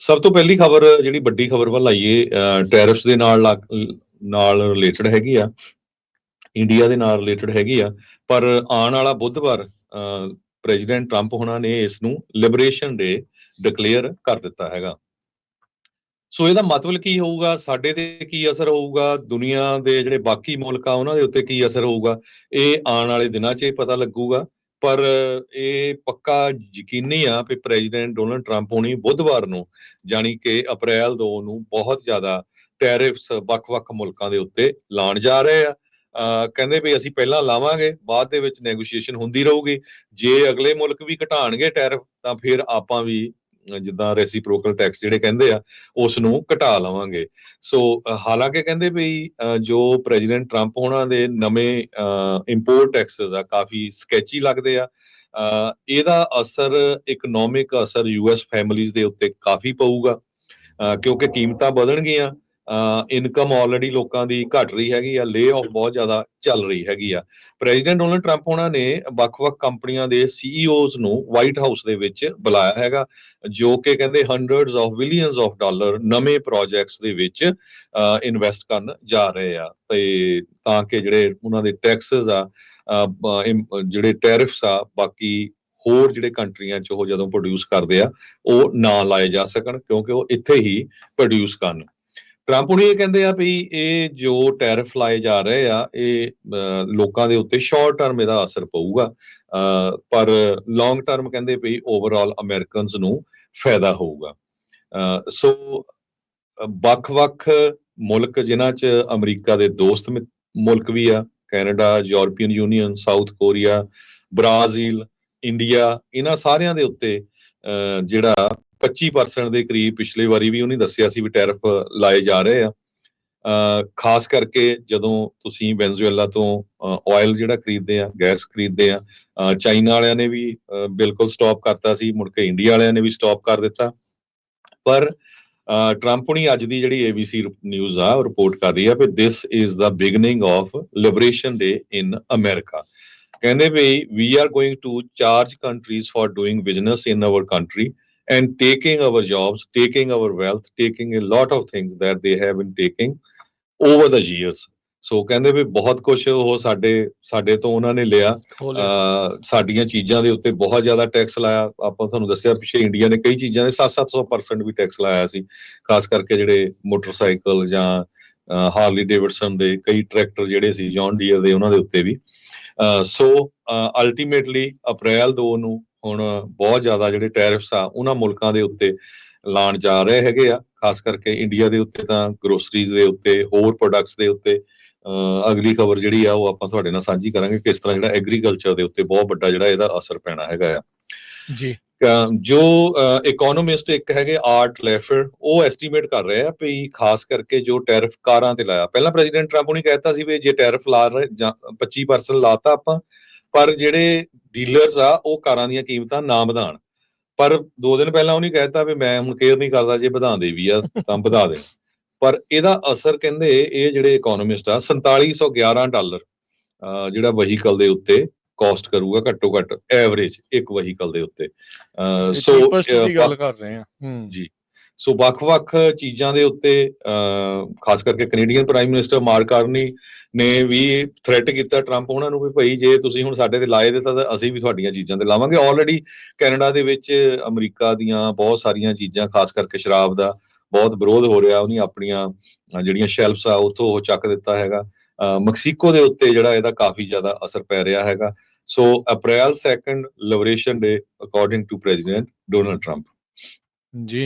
ਸਭ ਤੋਂ ਪਹਿਲੀ ਖਬਰ, ਜਿਹੜੀ ਵੱਡੀ ਖਬਰ ਵੱਲ ਆਈਏ ਟੈਰਿਫਸ ਦੇ ਨਾਲ ਲੱਗ- ਨਾਲ ਰਿਲੇਟਡ ਹੈਗੀ ਆ ਇੰਡੀਆ ਦੇ ਨਾਲ ਰਿਲੇਟਡ ਹੈਗੀ ਆ, ਪਰ ਆਉਣ ਵਾਲਾ ਬੁੱਧਵਾਰ ਪ੍ਰੈਜ਼ੀਡੈਂਟ ਟਰੰਪ ਹੋਣਾ ਨੇ ਇਸ ਨੂੰ ਲਿਬਰੇਸ਼ਨ ਡੇ ਡਿਕਲੇਅਰ ਕਰ ਦਿੱਤਾ ਹੈਗਾ। ਸੋ ਇਹਦਾ ਮਤਲਬ ਕੀ ਹੋਊਗਾ? ਸਾਡੇ ਤੇ ਕੀ ਅਸਰ ਹੋਊਗਾ? ਦੁਨੀਆ ਦੇ ਜਿਹੜੇ ਬਾਕੀ ਮੁਲਕ ਆ, ਉਹਨਾਂ ਦੇ ਉੱਤੇ ਕੀ ਅਸਰ ਹੋਊਗਾ? ਇਹ ਆਉਣ ਵਾਲੇ ਦਿਨਾਂ 'ਚ ਹੀ ਪਤਾ ਲੱਗੂਗਾ। ਪਰ ਇਹ ਪੱਕਾ ਯਕੀਨੀ ਆ ਕਿ ਪ੍ਰੈਜ਼ੀਡੈਂਟ ਡੋਨਲਡ ਟਰੰਪ ਹੋਣੀ ਬੁੱਧਵਾਰ ਨੂੰ, ਜਾਣੀ ਕਿ ਅਪ੍ਰੈਲ 2 ਨੂੰ ਬਹੁਤ ਜ਼ਿਆਦਾ ਟੈਰਿਫਸ ਵੱਖ-ਵੱਖ ਮੁਲਕਾਂ ਦੇ ਉੱਤੇ ਲਾਉਣ ਜਾ ਰਹੇ ਆ। ਅਹ ਕਹਿੰਦੇ ਵੀ ਅਸੀਂ ਪਹਿਲਾਂ ਲਾਵਾਂਗੇ, ਬਾਅਦ ਦੇ ਵਿੱਚ ਨੈਗੋਸ਼ੀਏਸ਼ਨ ਹੁੰਦੀ ਰਹੂਗੀ। ਜੇ ਅਗਲੇ ਮੁਲਕ ਵੀ ਘਟਾਣਗੇ ਟੈਰਿਫ, ਤਾਂ ਫਿਰ ਆਪਾਂ ਵੀ ਜਿੱਦਾਂ ਰੈਸੀਪ੍ਰੋਕਲ ਟੈਕਸ ਜਿਹੜੇ ਕਹਿੰਦੇ ਆ ਉਸ ਨੂੰ ਘਟਾ ਲਵਾਂਗੇ। ਸੋ ਹਾਲਾਂਕਿ ਕਹਿੰਦੇ ਵੀ ਜੋ ਪ੍ਰੈਜ਼ੀਡੈਂਟ ਟਰੰਪ ਉਹਨਾਂ ਦੇ ਨਵੇਂ ਇੰਪੋਰਟ ਟੈਕਸਸ ਆ, ਕਾਫੀ ਸਕੈਚੀ ਲੱਗਦੇ ਆ। ਇਹਦਾ ਅਸਰ ਇਕਨੋਮਿਕ ਅਸਰ ਯੂਐਸ ਫੈਮਿਲੀਜ਼ ਦੇ ਉੱਤੇ ਕਾਫੀ ਪਊਗਾ। ਕਿਉਂਕਿ ਕੀਮਤਾਂ ਵਧਣਗੀਆਂ। ਇਨਕਮ ਆਲਰੇਡੀ ਲੋਕਾਂ ਦੀ ਘਟ ਰਹੀ ਹੈਗੀ ਆ ਲੇ ਆਫ ਬਹੁਤ ਜ਼ਿਆਦਾ ਚੱਲ ਰਹੀ ਹੈਗੀ ਆ। ਪ੍ਰੈਜ਼ੀਡੈਂਟ ਡੋਨਲਡ ਟਰੰਪ ਉਹਨਾਂ ਨੇ ਵੱਖ-ਵੱਖ ਕੰਪਨੀਆਂ ਦੇ ਸੀਈਓਜ਼ ਨੂੰ ਵਾਈਟ ਹਾਊਸ ਦੇ ਵਿੱਚ ਬੁਲਾਇਆ ਹੈਗਾ, ਜੋ ਕਿ ਕਹਿੰਦੇ hundreds of billions of dollar ਨਵੇਂ ਪ੍ਰੋਜੈਕਟਸ ਦੇ ਵਿੱਚ ਇਨਵੈਸਟ ਕਰਨ ਜਾ ਰਹੇ ਆ। ਤੇ ਤਾਂ ਕਿ ਜਿਹੜੇ ਉਹਨਾਂ ਦੇ ਟੈਕਸਸ ਆ ਜਿਹੜੇ ਟੈਰਿਫਸ ਆ, ਬਾਕੀ ਹੋਰ ਜਿਹੜੇ ਕੰਟਰੀਆਂ ਚ ਉਹ ਜਦੋਂ ਪ੍ਰੋਡਿਊਸ ਕਰਦੇ ਆ, ਉਹ ਨਾ ਲਾਏ ਜਾ ਸਕਣ, ਕਿਉਂਕਿ ਉਹ ਇੱਥੇ ਹੀ ਪ੍ਰੋਡਿਊਸ ਕਰਨ। ਟਰੰਪ ਹੁਣੀ ਇਹ ਕਹਿੰਦੇ ਆ ਵੀ ਇਹ ਜੋ ਟੈਰਿਫ ਲਾਏ ਜਾ ਰਹੇ ਆ, ਇਹ ਲੋਕਾਂ ਦੇ ਉੱਤੇ ਸ਼ਾਰਟ ਟਰਮ ਇਹਦਾ ਅਸਰ ਪਊਗਾ। ਪਰ ਲੌਂਗ ਟਰਮ ਕਹਿੰਦੇ ਵੀ ਓਵਰਆਲ ਅਮਰੀਕਨਸ ਨੂੰ ਫਾਇਦਾ ਹੋਊਗਾ। ਸੋ ਵੱਖ-ਵੱਖ ਮੁਲਕ ਜਿਨ੍ਹਾਂ 'ਚ ਅਮਰੀਕਾ ਦੇ ਦੋਸਤ ਮਿ- ਮੁਲਕ ਵੀ ਆ, Canada, European Union, South Korea, Brazil, India, ਇਹਨਾਂ ਸਾਰਿਆਂ ਦੇ ਉੱਤੇ ਜਿਹੜਾ 25% ਦੇ ਕਰੀਬ ਪਿਛਲੇ ਵਾਰੀ ਵੀ ਉਹਨੇ ਦੱਸਿਆ ਸੀ ਵੀ ਟੈਰਿਫ ਲਾਏ ਜਾ ਰਹੇ ਆ। ਖਾਸ ਕਰਕੇ ਜਦੋਂ ਤੁਸੀਂ ਵੈਨਜ਼ੂਏਲਾ ਤੋਂ ਆਇਲ ਜਿਹੜਾ ਖਰੀਦਦੇ ਆ ਗੈਸ ਖਰੀਦਦੇ ਆ ਚਾਈਨਾ ਵਾਲਿਆਂ ਨੇ ਵੀ ਬਿਲਕੁਲ ਸਟਾਪ ਕਰਤਾ ਸੀ ਮੁੜ ਕੇ ਇੰਡੀਆ ਵਾਲਿਆਂ ਨੇ ਵੀ ਸਟਾਪ ਕਰ ਦਿੱਤਾ। ਪਰ ਅਹ, ਟਰੰਪ ਹੁਣੀ ਅੱਜ ਦੀ ਜਿਹੜੀ ABC ਨਿਊਜ਼ ਆ ਉਹ ਰਿਪੋਰਟ ਕਰ ਰਹੀ ਆ ਕਿ this is the beginning of liberation day in America ਕਹਿੰਦੇ we we are going to charge countries for doing business in our country and taking our jobs, taking our wealth, taking a lot of things that they have been taking over the years. So ਕਹਿੰਦੇ ਵੀ ਬਹੁਤ ਕੁਝ ਉਹ ਸਾਡੇ ਸਾਡੇ ਤੋਂ ਉਹਨਾਂ ਨੇ ਲਿਆ। ਸਾਡੀਆਂ ਚੀਜ਼ਾਂ ਦੇ ਉੱਤੇ ਬਹੁਤ ਜ਼ਿਆਦਾ ਟੈਕਸ ਲਾਇਆ। ਆਪਾਂ ਤੁਹਾਨੂੰ ਦੱਸਿਆ ਪਿੱਛੇ ਇੰਡੀਆ ਨੇ ਕਈ ਚੀਜ਼ਾਂ ਦੇ 7-700% ਵੀ ਟੈਕਸ ਲਾਇਆ ਸੀ। ਖਾਸ ਕਰਕੇ ਜਿਹੜੇ ਮੋਟਰਸਾਈਕਲ ਜਾਂ ਹਾਰਲੀ ਡੇਵਿਡਸਨ ਦੇ ਕਈ ਟਰੈਕਟਰ ਜਿਹੜੇ ਸੀ ਜੌਨ ਡੀਅਰ ਦੇ ਉਹਨਾਂ ਦੇ ਉੱਤੇ ਵੀ। ਸੋ ਅਲਟੀਮੇਟਲੀ ਅਪ੍ਰੈਲ 2 ਨੂੰ ਹੁਣ ਬਹੁਤ ਜ਼ਿਆਦਾ ਜਿਹੜੇ ਟੈਰਿਫਸ ਆ ਉਹਨਾਂ ਮੁਲਕਾਂ ਦੇ ਉੱਤੇ ਲਾਣ ਜਾ ਰਹੇ ਹੈਗੇ ਆ ਖਾਸ ਕਰਕੇ ਇੰਡੀਆ ਦੇ ਉੱਤੇ ਤਾਂ ਗਰੋਸਰੀਜ਼ ਦੇ ਉੱਤੇ ਹੋਰ ਪ੍ਰੋਡਕਟਸ ਦੇ ਉੱਤੇ ਅਗਲੀ ਖਬਰ ਜਿਹੜੀ ਆ ਉਹ ਆਪਾਂ ਤੁਹਾਡੇ ਨਾਲ ਸਾਂਝੀ ਕਰਾਂਗੇ ਕਿਸ ਤਰ੍ਹਾਂ ਜਿਹੜਾ ਐਗਰੀਕਲਚਰ ਦੇ ਉੱਤੇ ਬਹੁਤ ਵੱਡਾ ਜਿਹੜਾ ਇਹਦਾ ਅਸਰ ਪੈਣਾ ਹੈਗਾ ਆ। ਜੀ। ਜੋ ਇਕਨੋਮਿਸਟ ਇੱਕ ਹੈਗੇ ਆਰਟ ਲੈਫਰ ਉਹ ਐਸਟੀਮੇਟ ਕਰ ਰਹੇ ਆ ਵੀ ਖਾਸ ਕਰਕੇ ਜੋ ਟੈਰਿਫ ਕਾਰਾਂ ਤੇ ਲਾਇਆ। ਪਹਿਲਾਂ ਪ੍ਰੈਜ਼ੀਡੈਂਟ ਟਰੰਪ ਨੇ ਕਹਿਤਾ ਸੀ ਵੀ ਜੇ ਟੈਰਿਫ ਲਾ ਰਹੇ ਜਾਂ 25% ਲਾਤਾ ਆਪਾਂ ਪਰ ਜਿਹੜੇ ਡੀਲਰਸ ਆ ਉਹ ਕਾਰਾਂ ਦੀਆਂ ਕੀਮਤਾਂ ਨਾ ਵਧਾਣ ਪਰ ਦੋ ਦਿਨ ਪਹਿਲਾਂ ਉਹਨੇ ਕਹਿਤਾ ਵੀ ਮੈਂ ਹੁਣ ਕੇਅਰ ਨਹੀਂ ਕਰਦਾ ਜੇ ਵਧਾਉਂਦੇ ਵੀ ਆ ਤਾਂ ਵਧਾ ਦੇ। ਪਰ ਇਹਦਾ ਅਸਰ ਕਹਿੰਦੇ ਇਹ ਜਿਹੜੇ ਇਕਨੋਮਿਸਟ ਆ 4711 ਡਾਲਰ ਜਿਹੜਾ ਵਹੀਕਲ ਦੇ ਉੱਤੇ ਕਾਸਟ ਕਰੂਗਾ ਘੱਟੋ ਘੱਟ ਐਵਰੇਜ ਇੱਕ ਵਹੀਕਲ ਦੇ ਉੱਤੇ। ਸੋ ਗੱਲ ਕਰ ਰਹੇ ਹੂੰ। ਜੀ। ਸੋ ਵੱਖ-ਵੱਖ ਚੀਜ਼ਾਂ ਦੇ ਉੱਤੇ ਖਾਸ ਕਰਕੇ Canadian prime minister Mark Carney ਨੇ ਵੀ ਥ੍ਰੈਟ ਕੀਤਾ ਟਰੰਪ ਉਹਨਾਂ ਨੂੰ ਵੀ ਭਾਈ ਜੇ ਤੁਸੀਂ ਹੁਣ ਸਾਡੇ ਤੇ ਲਾਏ ਦਿੱਤਾ ਤਾਂ ਅਸੀਂ ਵੀ ਤੁਹਾਡੀਆਂ ਚੀਜ਼ਾਂ ਤੇ ਲਾਵਾਂਗੇ। ਆਲਰੇਡੀ ਕੈਨੇਡਾ ਦੇ ਵਿੱਚ ਅਮਰੀਕਾ ਦੀਆਂ ਬਹੁਤ ਸਾਰੀਆਂ ਚੀਜ਼ਾਂ, ਖਾਸ ਕਰਕੇ ਸ਼ਰਾਬ ਦਾ ਬਹੁਤ ਵਿਰੋਧ ਹੋ ਰਿਹਾ, ਉਹਨੀ ਆਪਣੀਆਂ ਜਿਹੜੀਆਂ ਸ਼ੈਲਫਸ ਆ, ਉੱਥੋਂ ਉਹ ਚੱਕ ਦਿੱਤਾ ਹੈਗਾ। ਮੈਕਸੀਕੋ ਦੇ ਉੱਤੇ ਜਿਹੜਾ ਇਹਦਾ ਕਾਫੀ ਜ਼ਿਆਦਾ ਅਸਰ ਪੈ ਰਿਹਾ ਹੈਗਾ। So April 2nd liberation day according to president Donald Trump ji.